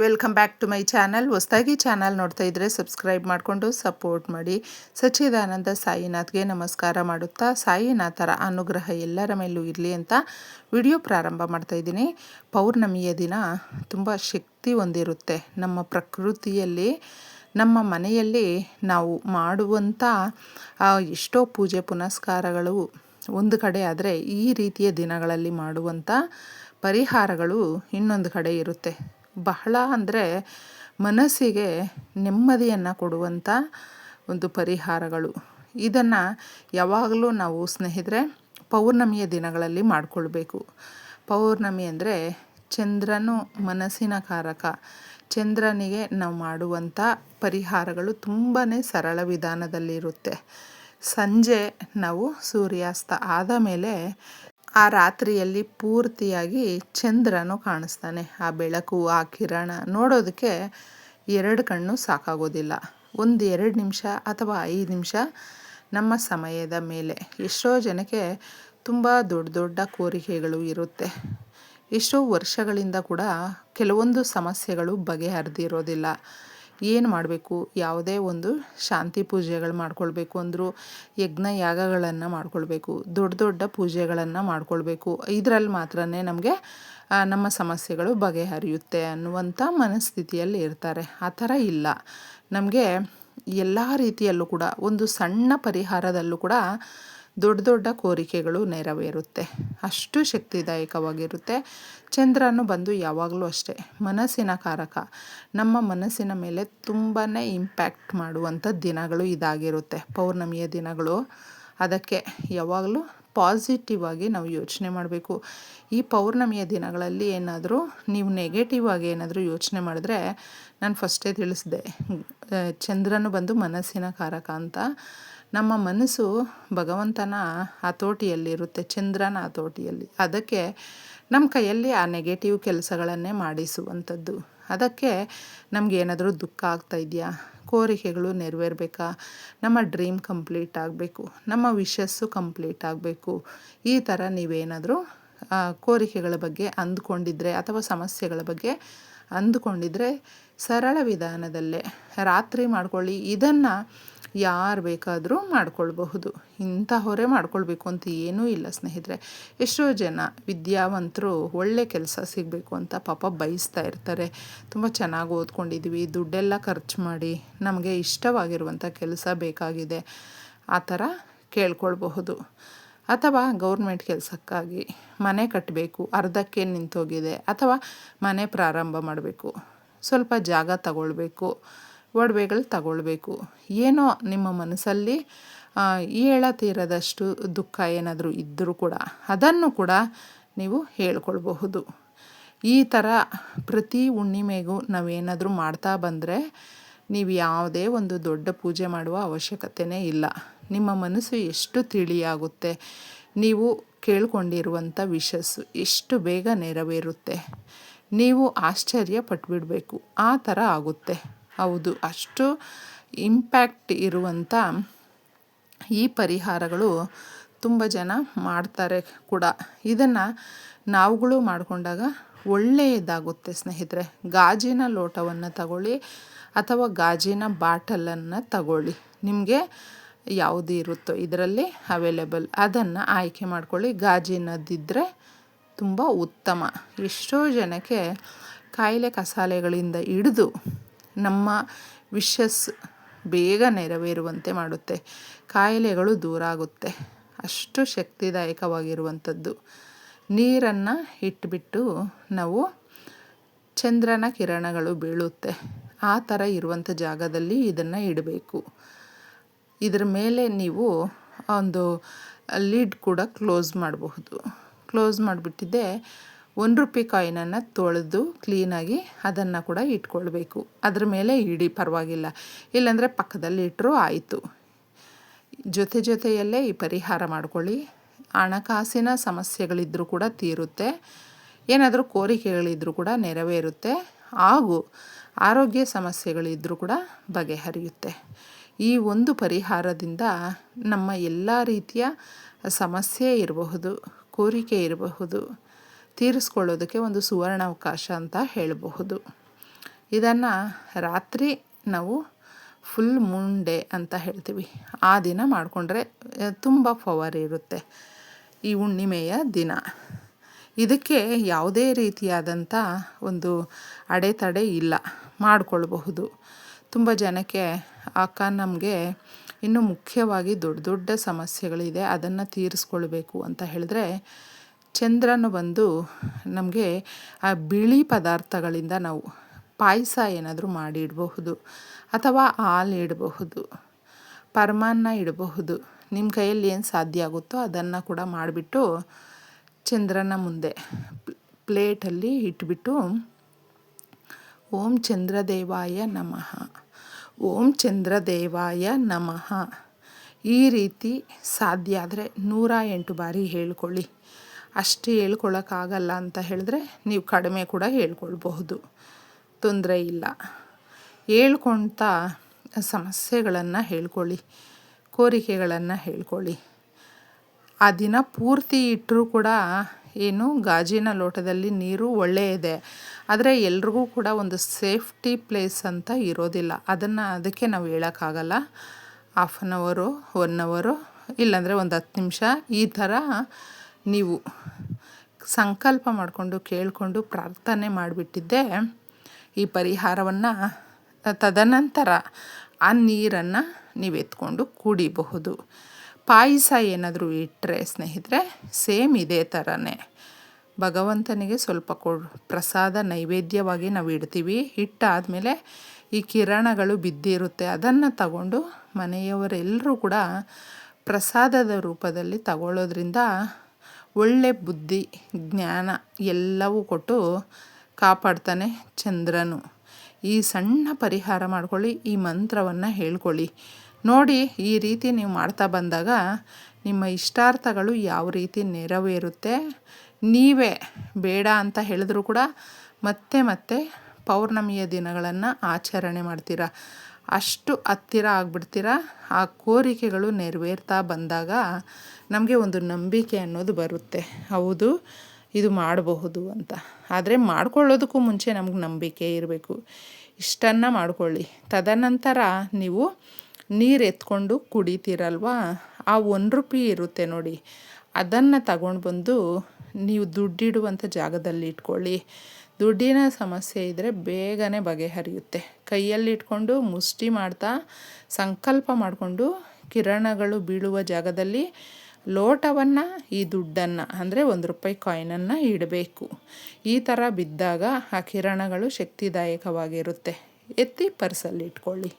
Welcome back to my channel. ಹೊಸದಾಗಿ channel ನೋಡ್ತಾ ಇದ್ದರೆ ಸಬ್ಸ್ಕ್ರೈಬ್ ಮಾಡಿಕೊಂಡು ಸಪೋರ್ಟ್ ಮಾಡಿ. ಸಚ್ಚಿದಾನಂದ ಸಾಯಿನಾಥ್ಗೆ ನಮಸ್ಕಾರ ಮಾಡುತ್ತಾ, ಸಾಯಿನಾಥರ ಅನುಗ್ರಹ ಎಲ್ಲರ ಮೇಲೂ ಇರಲಿ ಅಂತ ವಿಡಿಯೋ ಪ್ರಾರಂಭ ಮಾಡ್ತಾ ಇದ್ದೀನಿ. ಪೌರ್ಣಮಿಯ ದಿನ ತುಂಬ ಶಕ್ತಿ ಹೊಂದಿರುತ್ತೆ. ನಮ್ಮ ಪ್ರಕೃತಿಯಲ್ಲಿ, ನಮ್ಮ ಮನೆಯಲ್ಲಿ ನಾವು ಮಾಡುವಂಥ ಎಷ್ಟೋ ಪೂಜೆ ಪುನಸ್ಕಾರಗಳು ಒಂದು ಕಡೆ ಆದರೆ ಈ ರೀತಿಯ ದಿನಗಳಲ್ಲಿ ಮಾಡುವಂಥ ಪರಿಹಾರಗಳು ಇನ್ನೊಂದು ಕಡೆ ಇರುತ್ತೆ. ಬಹಳ ಅಂದರೆ ಮನಸ್ಸಿಗೆ ನೆಮ್ಮದಿಯನ್ನು ಕೊಡುವಂಥ ಒಂದು ಪರಿಹಾರಗಳು. ಇದನ್ನು ಯಾವಾಗಲೂ ನಾವು ಸ್ನೇಹಿತರೆ ಪೌರ್ಣಮಿಯ ದಿನಗಳಲ್ಲಿ ಮಾಡಿಕೊಳ್ಬೇಕು. ಪೌರ್ಣಮಿ ಅಂದರೆ ಚಂದ್ರನು ಮನಸ್ಸಿನ ಕಾರಕ. ಚಂದ್ರನಿಗೆ ನಾವು ಮಾಡುವಂಥ ಪರಿಹಾರಗಳು ತುಂಬಾ ಸರಳ ವಿಧಾನದಲ್ಲಿರುತ್ತೆ. ಸಂಜೆ ನಾವು ಸೂರ್ಯಾಸ್ತ ಆದ ಮೇಲೆ ಆ ರಾತ್ರಿಯಲ್ಲಿ ಪೂರ್ತಿಯಾಗಿ ಚಂದ್ರನು ಕಾಣಿಸ್ತಾನೆ. ಆ ಬೆಳಕು, ಆ ಕಿರಣ ನೋಡೋದಕ್ಕೆ ಎರಡು ಕಣ್ಣು ಸಾಕಾಗೋದಿಲ್ಲ. ಒಂದು ಎರಡು ನಿಮಿಷ ಅಥವಾ ಐದು ನಿಮಿಷ ನಮ್ಮ ಸಮಯದ ಮೇಲೆ. ಎಷ್ಟೋ ಜನಕ್ಕೆ ತುಂಬ ದೊಡ್ಡ ದೊಡ್ಡ ಕೋರಿಕೆಗಳು ಇರುತ್ತೆ. ಎಷ್ಟೋ ವರ್ಷಗಳಿಂದ ಕೂಡ ಕೆಲವೊಂದು ಸಮಸ್ಯೆಗಳು ಬಗೆಹರಿದಿರೋದಿಲ್ಲ. ಏನು ಮಾಡಬೇಕು? ಯಾವುದೇ ಒಂದು ಶಾಂತಿ ಪೂಜೆಗಳು ಮಾಡ್ಕೊಳ್ಬೇಕು ಅಂದರೂ ಯಜ್ಞ ಯಾಗಗಳನ್ನು ಮಾಡ್ಕೊಳ್ಬೇಕು. ದೊಡ್ಡ ದೊಡ್ಡ ಪೂಜೆಗಳನ್ನು ಮಾಡ್ಕೊಳ್ಬೇಕು. ಇದರಲ್ಲಿ ಮಾತ್ರ ನಮಗೆ ನಮ್ಮ ಸಮಸ್ಯೆಗಳು ಬಗೆಹರಿಯುತ್ತೆ ಅನ್ನುವಂಥ ಮನಸ್ಥಿತಿಯಲ್ಲಿ ಇರ್ತಾರೆ. ಆ ಥರ ಇಲ್ಲ. ನಮಗೆ ಎಲ್ಲ ರೀತಿಯಲ್ಲೂ ಕೂಡ, ಒಂದು ಸಣ್ಣ ಪರಿಹಾರದಲ್ಲೂ ಕೂಡ ದೊಡ್ಡ ದೊಡ್ಡ ಕೋರಿಕೆಗಳು ನೆರವೇರುತ್ತೆ. ಅಷ್ಟು ಶಕ್ತಿದಾಯಕವಾಗಿರುತ್ತೆ. ಚಂದ್ರನು ಬಂದು ಯಾವಾಗಲೂ ಅಷ್ಟೇ. ಮನಸ್ಸಿನ ಕಾರಕ. ನಮ್ಮ ಮನಸ್ಸಿನ ಮೇಲೆ ತುಂಬಾ ಇಂಪ್ಯಾಕ್ಟ್ ಮಾಡುವಂಥ ದಿನಗಳು ಇದಾಗಿರುತ್ತೆ. ಪೌರ್ಣಮಿಯ ದಿನಗಳು. ಅದಕ್ಕೆ ಯಾವಾಗಲೂ ಪಾಸಿಟಿವ್ ಆಗಿ ನಾವು ಯೋಚನೆ ಮಾಡಬೇಕು. ಈ ಪೌರ್ಣಮಿಯ ದಿನಗಳಲ್ಲಿ ಏನಾದರೂ ನೀವು ನೆಗೆಟಿವ್ ಆಗಿ ಏನಾದರೂ ಯೋಚನೆ ಮಾಡಿದ್ರೆ ನಾನು ಫಸ್ಟೇ ತಿಳಿಸಿದೆ. ಚಂದ್ರನು ಬಂದು ಮನಸ್ಸಿನ ಕಾರಕ ಅಂತ. ನಮ್ಮ ಮನಸ್ಸು ಭಗವಂತನ ಹತೋಟಿಯಲ್ಲಿರುತ್ತೆ ಚಂದ್ರನ ಹತೋಟಿಯಲ್ಲಿ ಅದಕ್ಕೆ ನಮ್ಮ ಕೈಯಲ್ಲಿ ಆ ನೆಗೆಟಿವ್ ಕೆಲಸಗಳನ್ನೇ ಮಾಡಿಸುವಂಥದ್ದು. ಅದಕ್ಕೆ ನಮಗೇನಾದರೂ ದುಃಖ ಆಗ್ತಾ ಇದೆಯಾ? ಕೋರಿಕೆಗಳು ನೆರವೇರಬೇಕಾ? ನಮ್ಮ ಡ್ರೀಮ್ ಕಂಪ್ಲೀಟ್ ಆಗಬೇಕು. ನಮ್ಮ ವಿಶಸ್ಸು ಕಂಪ್ಲೀಟ್ ಆಗಬೇಕು. ಈ ಥರ ನೀವೇನಾದರೂ ಕೋರಿಕೆಗಳ ಬಗ್ಗೆ ಅಂದ್ಕೊಂಡಿದ್ರೆ ಅಥವಾ ಸಮಸ್ಯೆಗಳ ಬಗ್ಗೆ ಅಂದುಕೊಂಡಿದ್ರೆ ಸರಳ ವಿಧಾನದಲ್ಲೇ ರಾತ್ರಿ ಮಾಡ್ಕೊಳ್ಳಿ. ಇದನ್ನು ಯಾರು ಬೇಕಾದರೂ ಮಾಡ್ಕೊಳ್ಬಹುದು. ಇಂಥ ಮಾಡ್ಕೊಳ್ಬೇಕು ಅಂತ ಏನೂ ಇಲ್ಲ ಸ್ನೇಹಿತರೆ. ಎಷ್ಟೋ ಜನ ವಿದ್ಯಾವಂತರು ಒಳ್ಳೆ ಕೆಲಸ ಸಿಗಬೇಕು ಅಂತ ಪಾಪ ಬಯಸ್ತಾ ಇರ್ತಾರೆ. ತುಂಬ ಚೆನ್ನಾಗಿ ಓದ್ಕೊಂಡಿದ್ವಿ, ದುಡ್ಡೆಲ್ಲ ಖರ್ಚು ಮಾಡಿ ನಮಗೆ ಇಷ್ಟವಾಗಿರುವಂಥ ಕೆಲಸ ಬೇಕಾಗಿದೆ. ಆ ಥರ ಕೇಳ್ಕೊಳ್ಬಹುದು. ಅಥವಾ ಗೌರ್ಮೆಂಟ್ ಕೆಲಸಕ್ಕಾಗಿ ಮನೆ ಕಟ್ಟಬೇಕು ಅರ್ಧಕ್ಕೆ ನಿಂತೋಗಿದೆ, ಅಥವಾ ಮನೆ ಪ್ರಾರಂಭ ಮಾಡಬೇಕು. ಸ್ವಲ್ಪ ಜಾಗ ತಗೊಳ್ಬೇಕು. ಒಡವೆಗಳು ತಗೊಳ್ಬೇಕು. ಏನೋ ನಿಮ್ಮ ಮನಸ್ಸಲ್ಲಿ ಹೇಳತೀರದಷ್ಟು ದುಃಖ ಏನಾದರೂ ಇದ್ದರೂ ಕೂಡ ಅದನ್ನು ಕೂಡ ನೀವು ಹೇಳ್ಕೊಳ್ಬಹುದು. ಈ ಥರ ಪ್ರತಿ ಹುಣ್ಣಿಮೆಗೂ ನಾವೇನಾದರೂ ಮಾಡ್ತಾ ಬಂದರೆ ನೀವು ಯಾವುದೇ ಒಂದು ದೊಡ್ಡ ಪೂಜೆ ಮಾಡುವ ಅವಶ್ಯಕತೆಯೇ ಇಲ್ಲ. ನಿಮ್ಮ ಮನಸ್ಸು ಎಷ್ಟು ತಿಳಿಯಾಗುತ್ತೆ, ನೀವು ಕೇಳ್ಕೊಂಡಿರುವಂಥ ವಿಷಸ್ಸು ಎಷ್ಟು ಬೇಗ ನೆರವೇರುತ್ತೆ, ನೀವು ಆಶ್ಚರ್ಯ ಪಟ್ಬಿಡಬೇಕು ಆ ಥರ ಆಗುತ್ತೆ. ಹೌದು. ಅಷ್ಟು ಇಂಪ್ಯಾಕ್ಟ್ ಇರುವಂಥ ಈ ಪರಿಹಾರಗಳು ತುಂಬ ಜನ ಮಾಡ್ತಾರೆ ಕೂಡ. ಇದನ್ನು ನಾವುಗಳು ಮಾಡಿಕೊಂಡಾಗ ಒಳ್ಳೆಯದಾಗುತ್ತೆ ಸ್ನೇಹಿತರೆ. ಗಾಜಿನ ಲೋಟವನ್ನು ತಗೊಳ್ಳಿ ಅಥವಾ ಗಾಜಿನ ಬಾಟಲನ್ನು ತಗೊಳ್ಳಿ. ನಿಮಗೆ ಯಾವುದು ಇರುತ್ತೋ ಇದರಲ್ಲಿ ಅವೈಲೇಬಲ್ ಅದನ್ನು ಆಯ್ಕೆ ಮಾಡ್ಕೊಳ್ಳಿ. ಗಾಜಿನದಿದ್ದರೆ ತುಂಬ ಉತ್ತಮ. ಎಷ್ಟೋ ಜನಕ್ಕೆ ಕಾಯಿಲೆ ಕಸಾಲೆಗಳಿಂದ ಹಿಡಿದು ನಮ್ಮ ವಿಶಸ್ ಬೇಗ ನೆರವೇರುವಂತೆ ಮಾಡುತ್ತೆ. ಕಾಯಿಲೆಗಳು ದೂರ ಆಗುತ್ತೆ. ಅಷ್ಟು ಶಕ್ತಿದಾಯಕವಾಗಿರುವಂಥದ್ದು. ನೀರನ್ನು ಇಟ್ಬಿಟ್ಟು ನಾವು ಚಂದ್ರನ ಕಿರಣಗಳು ಬೀಳುತ್ತೆ. ಆ ಥರ ಇರುವಂಥ ಜಾಗದಲ್ಲಿ ಇದನ್ನು ಇಡಬೇಕು. ಇದರ ಮೇಲೆ ನೀವು ಒಂದು ಲಿಡ್ ಕೂಡ ಕ್ಲೋಸ್ ಮಾಡಬಹುದು. ಕ್ಲೋಸ್ ಮಾಡಿಬಿಟ್ಟಿದ್ದೆ ಒಂದು ರೂಪಾಯಿ ಕಾಯಿನನ್ನು ತೊಳೆದು ಕ್ಲೀನಾಗಿ ಅದನ್ನು ಕೂಡ ಇಟ್ಕೊಳ್ಬೇಕು. ಅದ್ರ ಮೇಲೆ ಇಡಿ, ಪರವಾಗಿಲ್ಲ. ಇಲ್ಲಾಂದರೆ ಪಕ್ಕದಲ್ಲಿ ಇಟ್ಟರೂ ಆಯಿತು. ಜೊತೆ ಜೊತೆಯಲ್ಲೇ ಈ ಪರಿಹಾರ ಮಾಡ್ಕೊಳ್ಳಿ. ಹಣಕಾಸಿನ ಸಮಸ್ಯೆಗಳಿದ್ದರೂ ಕೂಡ ತೀರುತ್ತೆ. ಏನಾದರೂ ಕೋರಿಕೆಗಳಿದ್ದರೂ ಕೂಡ ನೆರವೇರುತ್ತೆ. ಹಾಗೂ ಆರೋಗ್ಯ ಸಮಸ್ಯೆಗಳಿದ್ದರೂ ಕೂಡ ಬಗೆಹರಿಯುತ್ತೆ. ಈ ಒಂದು ಪರಿಹಾರದಿಂದ ನಮ್ಮ ಎಲ್ಲ ರೀತಿಯ ಸಮಸ್ಯೆ ಇರಬಹುದು, ಕೋರಿಕೆ ಇರಬಹುದು ತೀರಿಸ್ಕೊಳ್ಳೋದಕ್ಕೆ ಒಂದು ಸುವರ್ಣ ಅವಕಾಶ ಅಂತ ಹೇಳಬಹುದು. ಇದನ್ನು ರಾತ್ರಿ ನಾವು ಫುಲ್ ಮುಂಡೆ ಅಂತ ಹೇಳ್ತೀವಿ. ಆ ದಿನ ಮಾಡಿಕೊಂಡ್ರೆ ತುಂಬ ಪವರ್ ಇರುತ್ತೆ. ಈ ಹುಣ್ಣಿಮೆಯ ದಿನ. ಇದಕ್ಕೆ ಯಾವುದೇ ರೀತಿಯಾದಂಥ ಒಂದು ಅಡೆತಡೆ ಇಲ್ಲ. ಮಾಡಿಕೊಳ್ಬಹುದು. ತುಂಬ ಜನಕ್ಕೆ, ಅಕ್ಕ ನಮಗೆ ಇನ್ನು ಮುಖ್ಯವಾಗಿ ದೊಡ್ಡ ದೊಡ್ಡ ಸಮಸ್ಯೆಗಳಿದೆ. ಅದನ್ನು ತೀರಿಸ್ಕೊಳ್ಬೇಕು ಅಂತ ಹೇಳಿದ್ರೆ ಚಂದ್ರನು ಬಂದು ನಮಗೆ ಆ ಬಿಳಿ ಪದಾರ್ಥಗಳಿಂದ ನಾವು ಪಾಯಸ ಏನಾದರೂ ಮಾಡಿ ಇಡಬಹುದು ಅಥವಾ ಹಾಲು ಇಡಬಹುದು, ಪರಮಾನ್ನ ಇಡಬಹುದು. ನಿಮ್ಮ ಕೈಯಲ್ಲಿ ಏನು ಸಾಧ್ಯ ಆಗುತ್ತೋ ಅದನ್ನು ಕೂಡ ಮಾಡಿಬಿಟ್ಟು ಚಂದ್ರನ ಮುಂದೆ ಪ್ಲೇಟಲ್ಲಿ ಇಟ್ಬಿಟ್ಟು, ಓಂ ಚಂದ್ರದೇವಾಯ ನಮಃ, ಓಂ ಚಂದ್ರದೇವಾಯ ನಮಃ. ಈ ರೀತಿ ಸಾಧ್ಯ ಆದರೆ ನೂರ ಎಂಟು ಬಾರಿ ಹೇಳ್ಕೊಳ್ಳಿ. ಅಷ್ಟು ಹೇಳ್ಕೊಳ್ಳೋಕ್ಕಾಗಲ್ಲ ಅಂತ ಹೇಳಿದ್ರೆ ನೀವು ಕಡಿಮೆ ಕೂಡ ಹೇಳ್ಕೊಳ್ಬಹುದು. ತೊಂದರೆ ಇಲ್ಲ. ಹೇಳ್ಕೊಳ್ತಾ ಸಮಸ್ಯೆಗಳನ್ನು ಹೇಳ್ಕೊಳ್ಳಿ. ಕೋರಿಕೆಗಳನ್ನು ಹೇಳ್ಕೊಳ್ಳಿ. ಆ ದಿನ ಪೂರ್ತಿ ಇಟ್ಟರೂ ಕೂಡ ಏನು ಗಾಜಿನ ಲೋಟದಲ್ಲಿ ನೀರು ಒಳ್ಳೆಯದೆ ಆದರೆ ಎಲ್ರಿಗೂ ಕೂಡ ಒಂದು ಸೇಫ್ಟಿ ಪ್ಲೇಸ್ ಅಂತ ಇರೋದಿಲ್ಲ. ಅದನ್ನು ಅದಕ್ಕೆ ನಾವು ಹೇಳೋಕ್ಕಾಗಲ್ಲ. ಹಾಫ್ ಆನ್ ಅವರು, ಒನ್ ಅವರು, ಇಲ್ಲಾಂದರೆ ಒಂದು ಹತ್ತು ನಿಮಿಷ ಈ ಥರ ನೀವು ಸಂಕಲ್ಪ ಮಾಡಿಕೊಂಡು ಕೇಳಿಕೊಂಡು ಪ್ರಾರ್ಥನೆ ಮಾಡಿಬಿಟ್ಟಿದ್ದೆ. ಈ ಪರಿಹಾರವನ್ನು, ತದನಂತರ ಆ ನೀರನ್ನು ನೀವು ಎತ್ಕೊಂಡು ಕುಡಿಬಹುದು. ಪಾಯಸ ಏನಾದರೂ ಇಟ್ಟರೆ ಸ್ನೇಹಿತರೆ, ಸೇಮ್ ಇದೇ ಥರನೇ ಭಗವಂತನಿಗೆ ಸ್ವಲ್ಪ ಕೊಡ್ ಪ್ರಸಾದ ನೈವೇದ್ಯವಾಗಿ ನಾವು ಇಡ್ತೀವಿ. ಇಟ್ಟಾದಮೇಲೆ ಈ ಕಿರಣಗಳು ಬಿದ್ದಿರುತ್ತೆ, ಅದನ್ನು ತಗೊಂಡು ಮನೆಯವರೆಲ್ಲರೂ ಕೂಡ ಪ್ರಸಾದದ ರೂಪದಲ್ಲಿ ತಗೊಳ್ಳೋದ್ರಿಂದ ಒಳ್ಳೆ ಬುದ್ಧಿ, ಜ್ಞಾನ ಎಲ್ಲವೂ ಕೊಟ್ಟು ಕಾಪಾಡ್ತಾನೆ ಚಂದ್ರನು. ಈ ಸಣ್ಣ ಪರಿಹಾರ ಮಾಡ್ಕೊಳ್ಳಿ, ಈ ಮಂತ್ರವನ್ನು ಹೇಳ್ಕೊಳ್ಳಿ. ನೋಡಿ, ಈ ರೀತಿ ನೀವು ಮಾಡ್ತಾ ಬಂದಾಗ ನಿಮ್ಮ ಇಷ್ಟಾರ್ಥಗಳು ಯಾವ ರೀತಿ ನೆರವೇರುತ್ತೆ, ನೀವೇ ಬೇಡ ಅಂತ ಹೇಳಿದ್ರು ಕೂಡ ಮತ್ತೆ ಮತ್ತೆ ಪೌರ್ಣಮಿಯ ದಿನಗಳನ್ನು ಆಚರಣೆ ಮಾಡ್ತೀರಾ? ಅಷ್ಟು ಹತ್ತಿರ ಆಗ್ಬಿಡ್ತೀರ? ಆ ಕೋರಿಕೆಗಳು ನೆರವೇರ್ತಾ ಬಂದಾಗ ನಮಗೆ ಒಂದು ನಂಬಿಕೆ ಅನ್ನೋದು ಬರುತ್ತೆ. ಹೌದು, ಇದು ಮಾಡಬಹುದು ಅಂತ. ಆದರೆ ಮಾಡ್ಕೊಳ್ಳೋದಕ್ಕೂ ಮುಂಚೆ ನಮ್ಗೆ ನಂಬಿಕೆ ಇರಬೇಕು. ಇಷ್ಟನ್ನು ಮಾಡ್ಕೊಳ್ಳಿ. ತದನಂತರ ನೀವು ನೀರು ಎತ್ಕೊಂಡು ಕುಡಿತೀರಲ್ವಾ? ಆ ಒಂದು ರೂಪಾಯಿ ಇರುತ್ತೆ ನೋಡಿ. ಅದನ್ನು ತಗೊಂಡು ಬಂದು ನೀವು ದುಡ್ಡಿಡುವಂಥ ಜಾಗದಲ್ಲಿ ಇಟ್ಕೊಳ್ಳಿ. ದುಡ್ಡಿನ ಸಮಸ್ಯೆ ಇದ್ದರೆ ಬೇಗನೆ ಬಗೆಹರಿಯುತ್ತೆ. ಕೈಯಲ್ಲಿ ಇಟ್ಕೊಂಡು ಮುಷ್ಟಿ ಮಾಡ್ತಾ ಸಂಕಲ್ಪ ಮಾಡಿಕೊಂಡು ಕಿರಣಗಳು ಬೀಳುವ ಜಾಗದಲ್ಲಿ ಲೋಟವನ್ನು, ಈ ದುಡ್ಡನ್ನು, ಅಂದರೆ ಒಂದು ರೂಪಾಯಿ ಕಾಯಿನನ್ನು ಇಡಬೇಕು. ಈ ಥರ ಬಿದ್ದಾಗ ಆ ಕಿರಣಗಳು ಶಕ್ತಿದಾಯಕವಾಗಿರುತ್ತೆ. ಎತ್ತಿ ಪರ್ಸಲ್ಲಿ ಇಟ್ಕೊಳ್ಳಿ.